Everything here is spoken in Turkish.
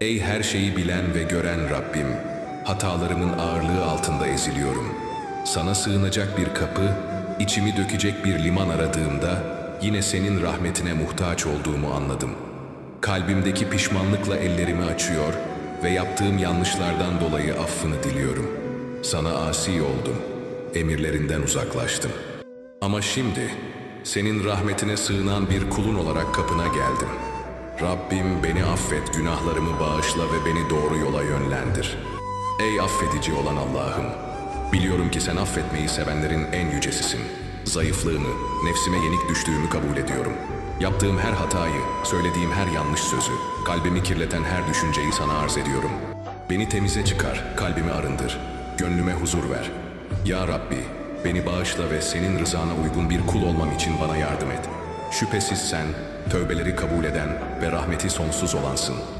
Ey her şeyi bilen ve gören Rabbim, hatalarımın ağırlığı altında eziliyorum. Sana sığınacak bir kapı, içimi dökecek bir liman aradığımda yine senin rahmetine muhtaç olduğumu anladım. Kalbimdeki pişmanlıkla ellerimi açıyor ve yaptığım yanlışlardan dolayı affını diliyorum. Sana asi oldum, emirlerinden uzaklaştım. Ama şimdi senin rahmetine sığınan bir kulun olarak kapına geldim. Rabbim beni affet, günahlarımı bağışla ve beni doğru yola yönlendir. Ey affedici olan Allah'ım, biliyorum ki sen affetmeyi sevenlerin en yücesisin. Zayıflığımı, nefsime yenik düştüğümü kabul ediyorum. Yaptığım her hatayı, söylediğim her yanlış sözü, kalbimi kirleten her düşünceyi sana arz ediyorum. Beni temize çıkar, kalbimi arındır, gönlüme huzur ver. Ya Rabbi, beni bağışla ve senin rızana uygun bir kul olmam için bana yardım et. Şüphesiz sen, tövbeleri kabul eden ve rahmeti sonsuz olansın.